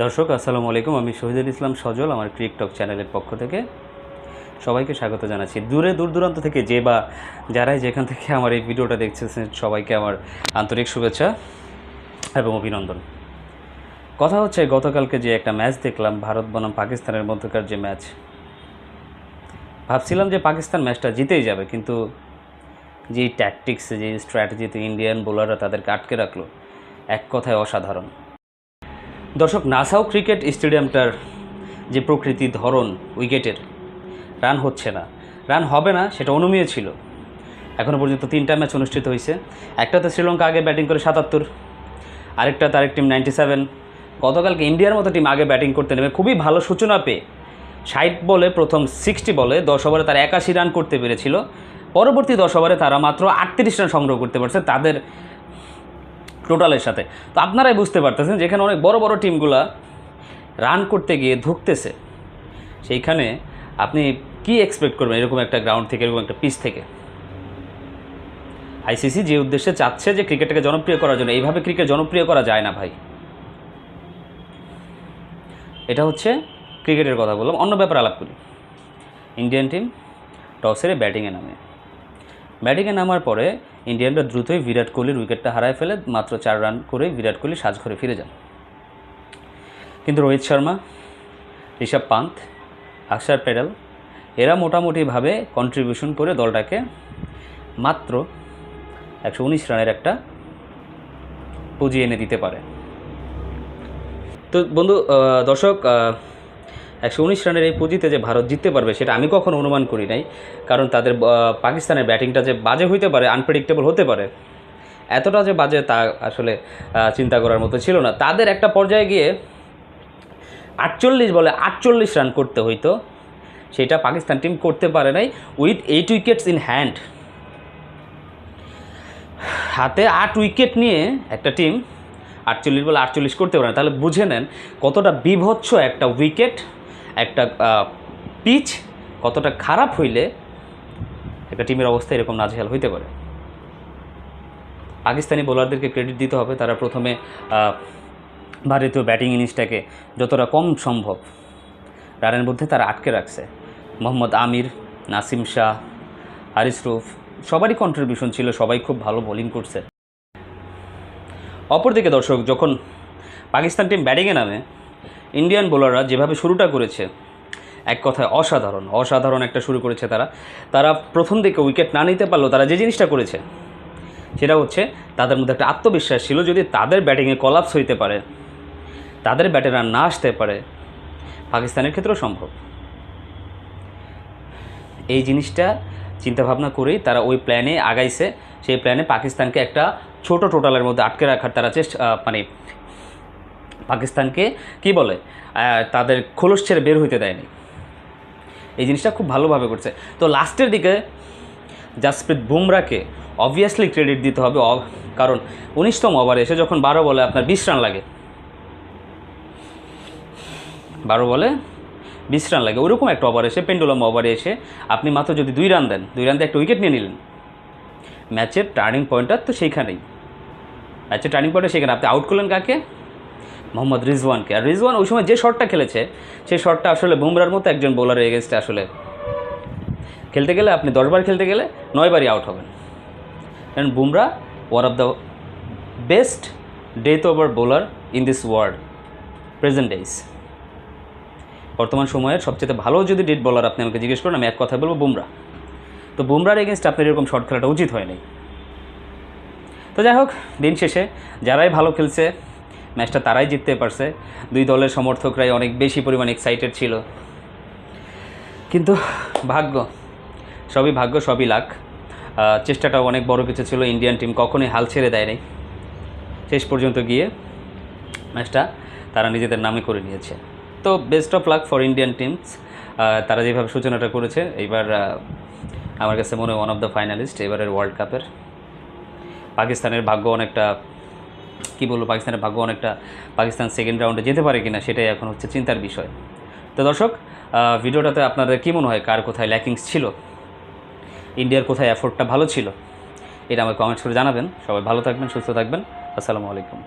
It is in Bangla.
দর্শক, আসসালামু আলাইকুম। আমি শহীদুল ইসলাম সজল, আমার ক্রিকটক চ্যানেলের পক্ষ থেকে। সবাইকে স্বাগত জানাচ্ছি। দূরে, দূর দূরান্ত থেকে যে বা যারাই যেখান থেকে আমার এই ভিডিওটা দেখতেছেন, সবাইকে আমার আন্তরিক শুভেচ্ছা এবং অভিনন্দন। কথা হচ্ছে, গতকালকে যে একটা ম্যাচ দেখলাম, ভারত বনাম পাকিস্তানের মধ্যকার যে ম্যাচ। ভাবছিলাম যে পাকিস্তান ম্যাচটা জিতেই যাবে, কিন্তু যে ট্যাকটিক্স যে স্ট্র্যাটেজিতে ইন্ডিয়ান বোলাররা তাদেরকে আটকে রাখল, এক কথায় অসাধারণ। দর্শক, নাসাও ক্রিকেট স্টেডিয়ামটার যে প্রকৃতি ধরন, উইকেটের, রান হচ্ছে না। রান হবে না, সেটা অনুমেয় ছিল। এখনও পর্যন্ত তিনটা ম্যাচ অনুষ্ঠিত হয়েছে। একটাতে শ্রীলঙ্কা আগে ব্যাটিং করে সাতাত্তর আরেকটা তারেক টিম নাইনটি সেভেন। গতকালকে ইন্ডিয়ার মতো টিম আগে ব্যাটিং করতে নেবে খুবই ভালো সূচনা পেয়ে ষাট বলে প্রথম সিক্সটি বলে দশ ওভারে তারা একাশি রান করতে পেরেছিল। পরবর্তী দশ ওভারে তারা মাত্র আটত্রিশ রান সংগ্রহ করতে পারছে। তাদের টোটালের সাথে। তো আপনারাই বুঝতে পারতেছেন যেখানে অনেক বড় বড় টিমগুলা রান করতে গিয়ে ধুকতেছে। সেইখানে আপনি কি এক্সপেক্ট করবেন এরকম একটা গ্রাউন্ড থেকে, এরকম একটা পিচ থেকে? আইসিসি যে উদ্দেশ্যে চাচ্ছে যে ক্রিকেটটাকে জনপ্রিয় করার জন্য, এইভাবে ক্রিকেট জনপ্রিয় করা যায় না ভাই। এটা হচ্ছে ক্রিকেটের কথা বললাম। অন্য ব্যাপারে আলাপ করি। ইন্ডিয়ান টিম টসেরে ব্যাটিংয়ে নামে। ব্যাটিংয়ে নামার পরে ইন্ডিয়ানরা দ্রুতই বিরাট কোহলির উইকেটটা হারায় ফেলে, মাত্র চার রান করে বিরাট কোহলি সাজঘরে ফিরে যান। কিন্তু রোহিত শর্মা, ঋষভ পান্ত অক্ষর পেডাল, এরা মোটামুটিভাবে কন্ট্রিবিউশন করে দলটাকে মাত্র একশো উনিশ রানের একটা পুঁজি এনে দিতে পারে। তো বন্ধু দর্শক একশো উনিশ রানের এই পুঁজিতে যে ভারত জিততে পারবে সেটা আমি কখনো অনুমান করি নাই। কারণ তাদের পাকিস্তানের ব্যাটিংটা যে বাজে হইতে পারে আনপ্রেডিক্টেবল হতে পারে, এতটা যে বাজে তা আসলে চিন্তা করার মতো ছিল না। তাদের একটা পর্যায়ে গিয়ে আটচল্লিশ বলে আটচল্লিশ রান করতে হইতো। সেটা পাকিস্তান টিম করতে পারে নাই। With eight wickets in hand হাতে আট উইকেট নিয়ে একটা টিম আটচল্লিশ বলে আটচল্লিশ করতে পারে না। তাহলে বুঝে নেন কতটা বিভৎস একটা উইকেট একটা পিচ কতটা খারাপ হইলে একটা টিমের অবস্থা এরকম নাজেহাল হইতে পারে। পাকিস্তানি বোলারদেরকে ক্রেডিট দিতে হবে। তারা প্রথমে ভারতীয় ব্যাটিং ইনিংসটাকে যতটা কম সম্ভব রানের মধ্যে তারা আটকে রাখছে। মোহাম্মদ আমির, নাসিম শাহ, হারিস রুফ, সবারই কন্ট্রিবিউশন ছিল, সবাই খুব ভালো বোলিং করছে। অপরদিকে দর্শক, যখন পাকিস্তান টিম ব্যাটিংয়ে নামে ইন্ডিয়ান বোলাররা যেভাবে শুরুটা করেছে, এক কথায় অসাধারণ অসাধারণ একটা শুরু করেছে তারা। তারা প্রথম দিকে উইকেট না নিতে পারলেও তারা যে জিনিসটা করেছে, সেটা হচ্ছে তাদের মধ্যে একটা আত্মবিশ্বাস ছিল যদি তাদের ব্যাটিংয়ে কলাপস হইতে পারে, তাদের ব্যাটে রান না আসতে পারে, পাকিস্তানের ক্ষেত্রেও সম্ভব। এই জিনিসটা চিন্তাভাবনা করেই তারা ওই প্ল্যানে আগাইছে। সেই প্ল্যানে পাকিস্তানকে একটা ছোট টোটালের মধ্যে আটকে রাখার তারা চেষ্টা মানে পাকিস্তানকে, কি বলে তাদের খোলস ছেড়ে বের হইতে দেয়নি। এই জিনিসটা খুব ভালোভাবে করছে। তো লাস্টের দিকে জাসপ্রীত বুমরাকে অবভিয়াসলি ক্রেডিট দিতে হবে কারণ উনিশতম ওভারে এসে যখন বারো বলে আপনার বিশ রান লাগে। বারো বলে বিশ রান লাগে। ওরকম একটা ওভার এসে, পেন্ডুলাম ওভারে এসে আপনি মাত্র যদি দুই রান দেন, দুই রান দিয়ে একটা উইকেট নিয়ে নিলেন। ম্যাচের টার্নিং পয়েন্টটা তো সেইখানেই। ম্যাচের টার্নিং পয়েন্টটা সেখানে আপনি আউট করলেন কাকে? মোহাম্মদ রিজওয়ানকে। আর রিজওয়ান ওই সময় যে শটটা খেলেছে, সেই শটটা আসলে বুমরার মতো একজন বোলারের এগেনস্টে আসলে খেলতে গেলে আপনি দশবার খেলতে গেলে নয়বারই আউট হবেন। কারণ Bumrah one of the best death over bowler in this world present days বর্তমান সময়ের সবচেয়ে ভালো যদি ডেট বলার আপনি আমাকে জিজ্ঞেস করেন, আমি এক কথা বলব বুমরা। তো বুমরার এগেনস্ট আপনার এরকম শর্ট খেলাটা উচিত হয়নি। তো যাই হোক, দিন শেষে যারাই ভালো খেলছে ম্যাচটা তারাই জিততে পারছে। দুই দলের সমর্থকরাই অনেক বেশি পরিমাণ এক্সাইটেড ছিল। কিন্তু ভাগ্য সবই ভাগ্য সবই আহ, চেষ্টাটাও অনেক বড় কিছু ছিল ইন্ডিয়ান টিম কখনোই হাল ছেড়ে দেয়নি। শেষ পর্যন্ত গিয়ে ম্যাচটা তারা নিজেদের নামে করে নিয়েছে। তো best of luck for Indian teams তারা যেভাবে সূচনাটা করেছে এইবার আমার কাছে মনে হয় ওয়ান অফ দ্য ফাইনালিস্ট এবারের ওয়ার্ল্ড কাপের পাকিস্তানের ভাগ্য অনেকটা কী বলব, পাকিস্তানের ভাগ্য অনেকটা পাকিস্তান সেকেন্ড রাউন্ডে যেতে পারে কিনা সেটাই এখন হচ্ছে চিন্তার বিষয়। তো দর্শক ভিডিওটাতে আপনাদের কী মনে হয়, কার কোথায় ল্যাকিংস ছিল? ইন্ডিয়ার কোথায় এফোর্টটা ভালো ছিল? এটা আমাকে কমেন্টস করে জানাবেন। সবাই ভালো থাকবেন, সুস্থ থাকবেন। আসসালামু আলাইকুম।